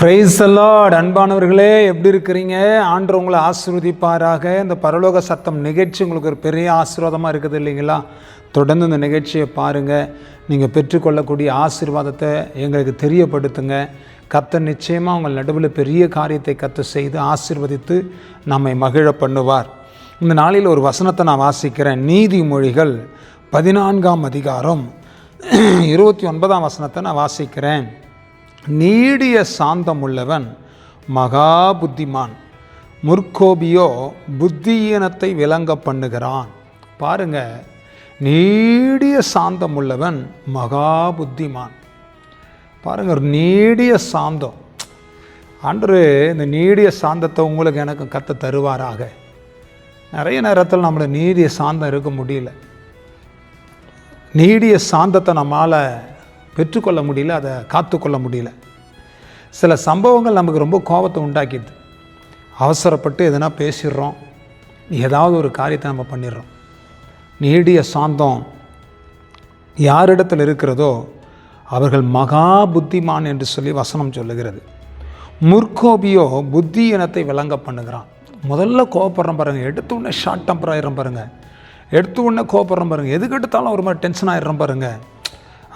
Price allot அன்பானவர்களே எப்படி இருக்கிறீங்க? ஆண்டு உங்களை ஆசிர்வதிப்பாராக. இந்த பரலோக சத்தம் நிகழ்ச்சி உங்களுக்கு ஒரு பெரிய ஆசீர்வாதமாக இருக்குது இல்லைங்களா? தொடர்ந்து இந்த நிகழ்ச்சியை பாருங்கள் நீங்கள் பெற்றுக்கொள்ளக்கூடிய ஆசீர்வாதத்தை எங்களுக்கு தெரியப்படுத்துங்க. கத்த நிச்சயமாக உங்கள் நடுவில் பெரிய காரியத்தை கத்த செய்து ஆசிர்வதித்து நம்மை மகிழ பண்ணுவார். இந்த நாளில் ஒரு வசனத்தை நான் வாசிக்கிறேன். நீதிமொழிகள் பதினான்காம் அதிகாரம் இருபத்தி ஒன்பதாம் வசனத்தை நான் வாசிக்கிறேன். நீடிய சாந்தம் உள்ளவன் மகா புத்திமான் முற்கோபியோ புத்தியீனத்தை விளங்க பண்ணுகிறான். பாருங்க நீடிய சாந்தம் உள்ளவன் மகா புத்திமான் பாருங்க ஒரு நீடிய சாந்தம். அன்று இந்த நீடிய சாந்தத்தை உங்களுக்கு எனக்கு கத்த தருவாராக. நிறைய நேரத்தில் நம்மளை நீடிய சாந்தம் இருக்க முடியல. நீடிய சாந்தத்தை நம்மளால் பெற்றுக்கொள்ள முடியல அதை காத்துக்கொள்ள முடியல. சில சம்பவங்கள் நமக்கு ரொம்ப கோபத்தை உண்டாக்கிடுது. அவசரப்பட்டு எதனா பேசிடுறோம். ஏதாவது ஒரு காரியத்தை நம்ம பண்ணிடுறோம். நீடிய சாந்தம் யாரிடத்தில் இருக்கிறதோ அவர்கள் மகா புத்திமான் என்று சொல்லி வசனம் சொல்லுகிறது. முற்கோபியோ புத்தி இனத்தை விளங்க பண்ணுகிறான். முதல்ல கோபப்படுறோம் பாருங்கள் எடுத்த உடனே ஷார்ட் டெம்பர் ஆயிரம் பாருங்கள் எடுத்த உடனே கோபப்படுறோம் பாருங்கள் எதுக்கு எடுத்தாலும் ஒரு மாதிரி டென்ஷன் ஆயிடுறோம் பாருங்கள்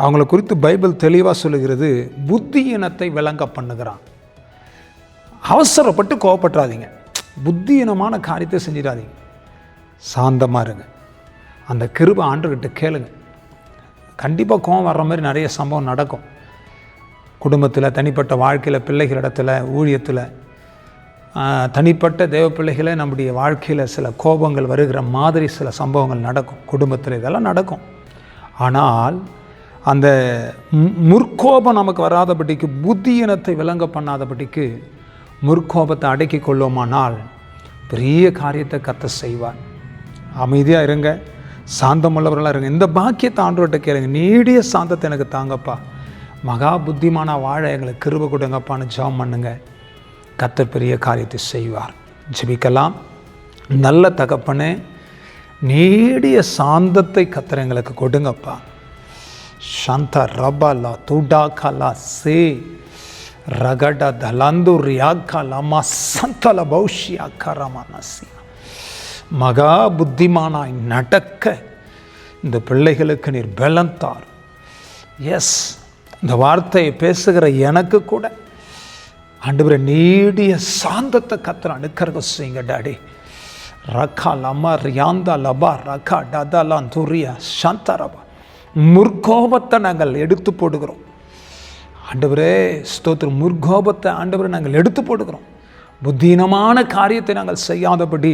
அவங்கள குறித்து பைபிள் தெளிவாக சொல்லுகிறது புத்தி இனத்தை விளங்க பண்ணுகிறான். அவசரப்பட்டு கோவப்பட்டுறாதீங்க. புத்தியினமான காரியத்தை செஞ்சிடாதீங்க. சாந்தமாக இருங்க. அந்த கிருபை ஆண்டுகிட்ட கேளுங்க. கண்டிப்பாக கோவம் வர்ற மாதிரி நிறைய சம்பவம் நடக்கும். குடும்பத்தில் தனிப்பட்ட வாழ்க்கையில் பிள்ளைகளிடத்தில் ஊழியத்தில் தனிப்பட்ட தேவ பிள்ளைகளை நம்முடைய வாழ்க்கையில் சில கோபங்கள் வருகிற மாதிரி சில சம்பவங்கள் நடக்கும். குடும்பத்தில் இதெல்லாம் நடக்கும். ஆனால் அந்த மு- முற்கோபம் நமக்கு வராதபடிக்கு புத்தியினத்தை விளங்க பண்ணாதபடிக்கு முற்கோபத்தை அடக்கி கொள்ளோமானால் பெரிய காரியத்தை கத்த செய்வார். அமைதியாக இருங்க. சாந்தமுள்ளவர்களாக இருங்க. இந்த பாக்கியத்தை ஆண்டவர்கிட்ட கேளுங்க. நீடிய சாந்தத்தை எனக்கு தாங்கப்பா. மகா புத்திமான வாழ எங்களை கிருப கொடுங்கப்பான்னு ஜெபம் பண்ணுங்க. கத்த பெரிய காரியத்தை செய்வார். ஜெபிக்கலாம். நல்ல தகப்பனே நீடிய சாந்தத்தை கத்துற எங்களுக்கு கொடுங்கப்பா. ಶಾಂತ ರಬಲ ತುಡಾಕಲ ಸೇ ರಗಡ ದಲಂದು ರಿಯಾಕಲ ಮ ಸಂತಲ ಭವಿಷ್ಯ ಕರಮನಸಿ மகா புத்திமானாய் நடக்க இந்த பிள்ளைகளுக்கு நீர் பலம் தார் எஸ் இந்த வார்த்தையை பேசுகிற எனக்கு கூட ஆண்டவரே நீடிய சாந்தத்தை கத்திர அனுக்கிறத செய்யுங்க டாடி ரக்கா லமா ரியாந்தா லபா ரக்கா டதலான் துரியா சாந்தரபா முற்கோபத்தை நாங்கள் எடுத்து போடுகிறோம். ஆண்டவரே ஸ்தோத்திரம். முற்கோபத்தை ஆண்டவரை நாங்கள் எடுத்து போடுகிறோம். புத்தீனமான காரியத்தை நாங்கள் செய்யாதபடி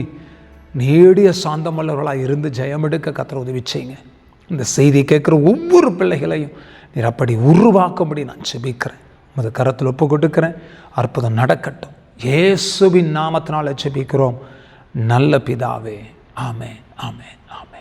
நேடிய சாந்தமல்லவர்களாக இருந்து ஜெயமெடுக்க கத்திர உதவி செய்யுங்க. இந்த செய்தி கேட்குற ஒவ்வொரு பிள்ளைகளையும் நீர் அப்படி உருவாக்கும்படி நான் செபிக்கிறேன் உமது கரத்தில் ஒப்பு கொடுக்கிறேன். அற்புதம் நடக்கட்டும். இயேசுவின் நாமத்தினால செபிக்கிறோம் நல்ல பிதாவே. ஆமே ஆமே ஆமே